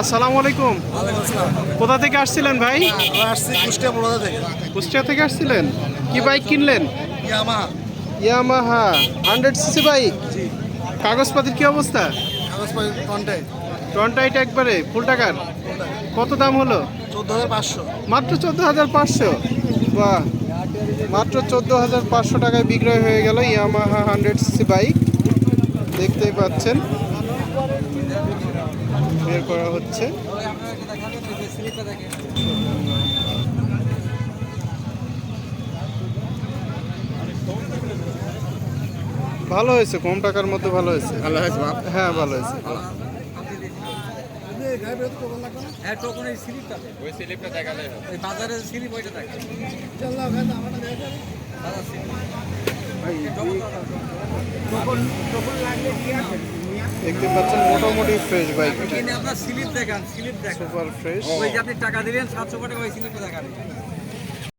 আসসালামু আলাইকুম। কোথা থেকে আসছিলেন ভাই? আসছি কুষ্টিয়া বড়দা থেকে। কুষ্টিয়া থেকে আসছিলেন? কি বাইক কিনলেন? Yamaha. Yamaha. Hundred CC bike কাগজপাতির কি অবস্থা? টনটাইট একবারে ফুল টাকার? কত দাম হলো? চোদ্দ হাজার পাঁচশো। মাত্র চোদ্দ হাজার পাঁচশো? বাহ। মাত্র চোদ্দ হাজার পাঁচশো টাকায় বিক্রয় হয়ে গেল ইয়ামাহা হান্ড্রেড সিসি বাইক দেখতেই পাচ্ছেন। বের করা হচ্ছে। ভালো হয়েছে কম টাকার মধ্যে ভালো হয়েছে। ভালো হয়েছে হ্যাঁ ভালো হয়েছে। হ্যাঁ দেখতে পাচ্ছেন মোটামুটি ফ্রেশ বাইক আপনার স্লিপ দেখান স্লিপ দেখান। সুপার ফ্রেশ ওই যে আপনি টাকা দিলেন সাতশো টাকা ওই স্লিপে দেখান।